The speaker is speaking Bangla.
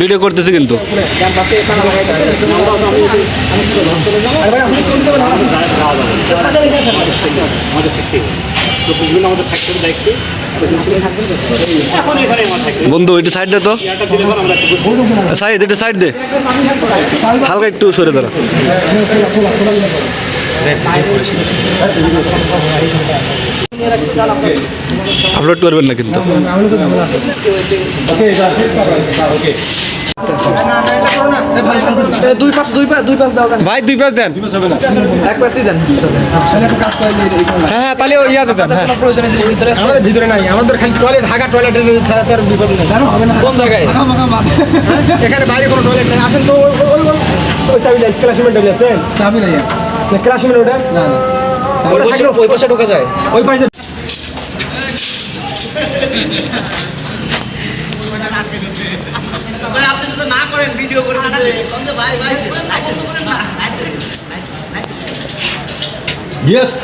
ভিডিও করতেছে কিন্তু। বন্ধু একটু সাইড দে তো। সাইড একটু সাইড দে। হালকা একটু সরে দাঁড়া। আপলোড করবেন না কিন্তু। ভাই দুই পাশ দেন। এক দেন। হ্যাঁ হ্যাঁ তাহলে ইয়া দেন হ্যাঁ। প্রয়োজন আছে ভিতরে আমাদের ভিতরে নাই আমাদের খালি টয়লেট ঢাকা টয়লেট ছাড়া তার বিপদ নেই। কোন জায়গায়? এখানে বাইরে কোনো টয়লেট নেই। আসেন তো ওই ওই ওই ওই চাবি যাচ্ছে ক্লাসমেট যাচ্ছেন? চাবি নাই ক্লাসমেট ওটা? না না। ওই পাশে থাকলেও- ওই পাশে ঢোকা যায়। ওই পাশে ইয়েস